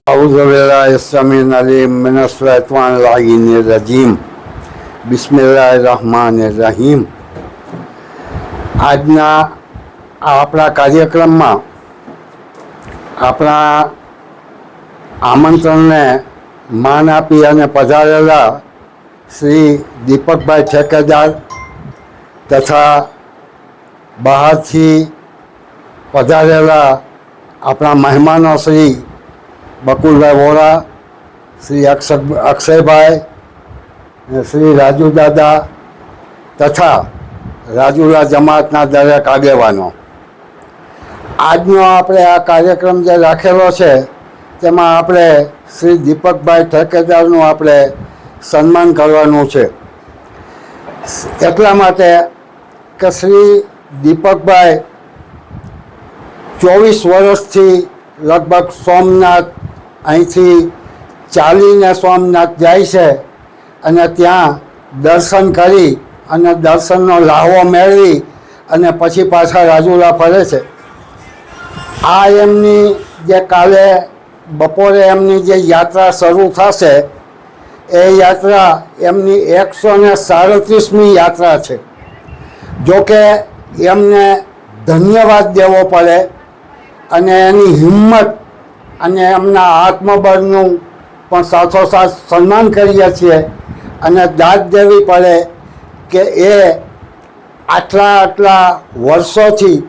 أعوذ بالله السميع العليم من الشيطان اللعين الرجيم بسم الله الرحمن الرحيم આજના આ આપણા કાર્યક્રમમાં આપણા આમંત્રણને માન આપી અને પધારેલા શ્રી દીપકભાઈ ઠેકેદાર તથા બહારથી પધારેલા આપણા મહેમાનો શ્રી બકુલભાઈ વોરા, શ્રી અક્ષર અક્ષયભાઈ શ્રી રાજુ દાદા તથા રાજુલા જમાતના દરેક આગેવાનો. આજનો આપણે આ કાર્યક્રમ જે રાખેલો છે, તેમાં આપણે શ્રી દીપકભાઈ ઠેકેદારનું આપણે સન્માન કરવાનું છે. એટલા માટે કે શ્રી દીપકભાઈ ચોવીસ વર્ષથી લગભગ સોમનાથ અહીંથી ચાલીને સોમનાથ જાય છે અને ત્યાં દર્શન કરી અને દર્શનનો લાહવો મેળવી અને પછી પાછા રાજુલા ફરે છે. આ એમની જે કાલે બપોરે એમની જે યાત્રા શરૂ થશે, એ યાત્રા એમની એકસો ને સાડત્રીસમી યાત્રા છે. જોકે એમને ધન્યવાદ દેવો પડે અને એની હિંમત અને એમના આત્મબળનું પણ સાથોસાથ સન્માન કરીએ છીએ. અને દાદ દેવી પડે કે એ આટલા આટલા વર્ષોથી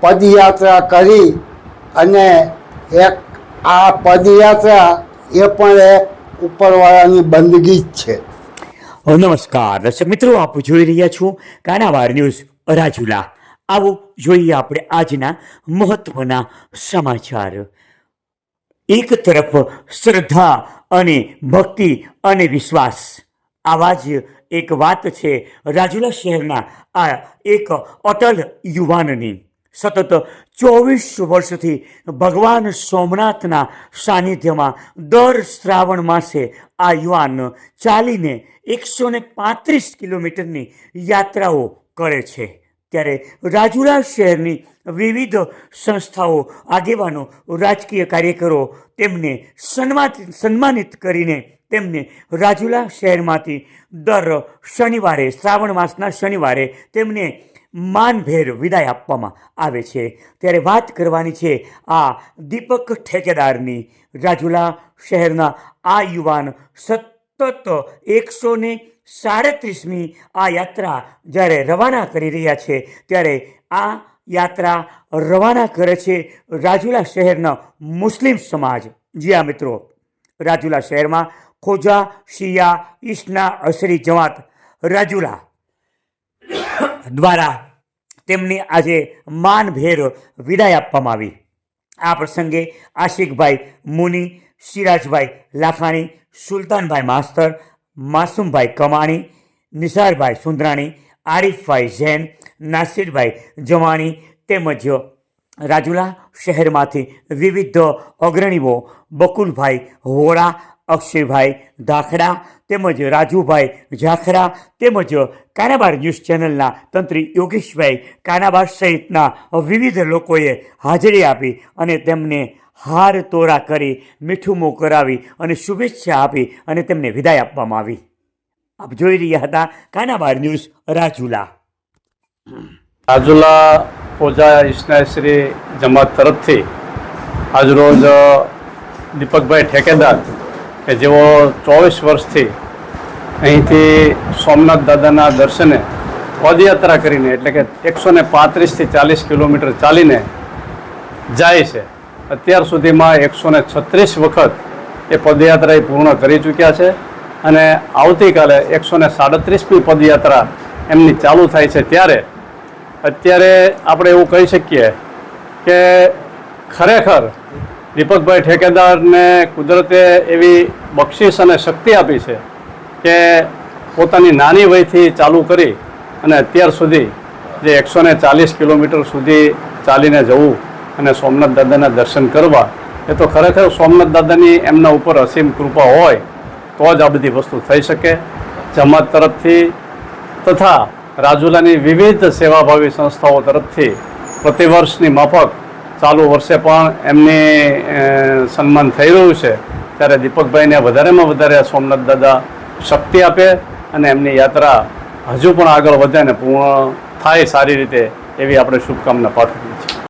પદયાત્રા કરી અને એક આ પદયાત્રા એ પણ એક ઉપરવાળાની બંદગી જ છે. નમસ્કાર. દર્શક મિત્રો, આપ જોઈ રહ્યા છો કાનાવાર ન્યૂઝ રાજુલા આવો જોઈએ આપણે આજના મહત્વના સમાચાર. એક તરફ શ્રદ્ધા અને ભક્તિ અને વિશ્વાસ. આવા જ એક વાત છે રાજુલા શહેરના આ એક અટલ યુવાનની. સતત ચોવીસ વર્ષથી ભગવાન સોમનાથના સાનિધ્યમાં દર શ્રાવણ માસે આ યુવાન ચાલીને એકસો ને પાંત્રીસ કિલોમીટરની યાત્રાઓ કરે છે. ત્યારે રાજુલા શહેરની વિવિધ સંસ્થાઓ, આગેવાનો, રાજકીય કાર્યકરો તેમને સન્માનિત સન્માનિત કરીને તેમને રાજુલા શહેરમાંથી દર શનિવારે, શ્રાવણ માસના શનિવારે તેમને માનભેર વિદાય આપવામાં આવે છે. ત્યારે વાત કરવાની છે આ દીપક ઠેકેદારની રાજુલા શહેરના આ યુવાન સતત એકસો ને સાડત્રીસમી આ યાત્રા જ્યારે રવાના કરી રહ્યા છે, ત્યારે આ યાત્રા રવાના કરે છે રાજુલા શહેરના મુસ્લિમ સમાજ. જી મિત્રો, રાજુલા શહેરમાં ખોજા, શિયા ઈશના અસરી જમાત રાજુલા દ્વારા તેમની આજે માનભેર વિદાય આપવામાં આવી. આ પ્રસંગે આશિકભાઈ મુની સિરાજભાઈ લાખાણી, સુલતાનભાઈ માસ્તર, માસુમભાઈ કમાણી, નિસારભાઈ સુંદરાણી, આરીફભાઈ જૈન, નાસિરભાઈ જવાણી તેમજ રાજુલા શહેરમાંથી વિવિધ અગ્રણીઓ બકુલભાઈ હોળા અક્ષયભાઈ ધાખડા તેમજ રાજુભાઈ ઝાખરા તેમજ કાનાબાર ન્યૂઝ ચેનલના તંત્રી યોગેશભાઈ કાનાબાર સહિતના વિવિધ લોકોએ હાજરી આપી અને તેમને હાર તોરા કરી, મીઠું કરાવી અને શુભેચ્છા આપી અને તેમને વિદાય આપવામાં આવી. આપ જોઈ રહ્યા હતા કાનાબાર ન્યૂઝ રાજુલા. રાજુલા ઓઝા ઈશ્નાશ્રી જમાત તરફથી આજરોજ દીપકભાઈ ઠેકેદાર કે જેઓ ચોવીસ વર્ષથી અહીંથી સોમનાથ દાદાના દર્શને પદયાત્રા કરીને, એટલે કે એકસો ને પાંત્રીસથી ચાલીસ કિલોમીટર ચાલીને જાય છે, અત્યાર સુધીમાં એકસો ને છત્રીસ વખત એ પદયાત્રા એ પૂર્ણ કરી ચૂક્યા છે અને આવતીકાલે એકસો ને સાડત્રીસમી પદયાત્રા એમની ચાલુ થાય છે ત્યારે અત્યારે આપણે એવું કહી શકીએ કે ખરેખર દીપકભાઈ ઠેકેદારને કુદરતે એવી બક્ષિસ અને શક્તિ આપી છે કે પોતાની નાની વયથી ચાલુ કરી અને અત્યાર સુધી જે એકસો ને ચાલીસ કિલોમીટર સુધી ચાલીને જવું અને સોમનાથ દાદાના દર્શન કરવા, એ તો ખરેખર સોમનાથ દાદાની એમના ઉપર અસીમ કૃપા હોય, તો જ આ બધી વસ્તુ થઈ શકે. જમાત તરફથી તથા રાજુલાની વિવિધ સેવાભાવી સંસ્થાઓ તરફથી પ્રતિવર્ષની માફક ચાલુ વર્ષે પણ એમને સન્માન થઈ રહ્યું છે. ત્યારે દીપકભાઈને વધારેમાં વધારે સોમનાથ દાદા શક્તિ આપે અને એમની યાત્રા હજુ પણ આગળ વધે અને પૂર્ણ થાય સારી રીતે એવી આપણે શુભકામના પાઠવીએ છીએ.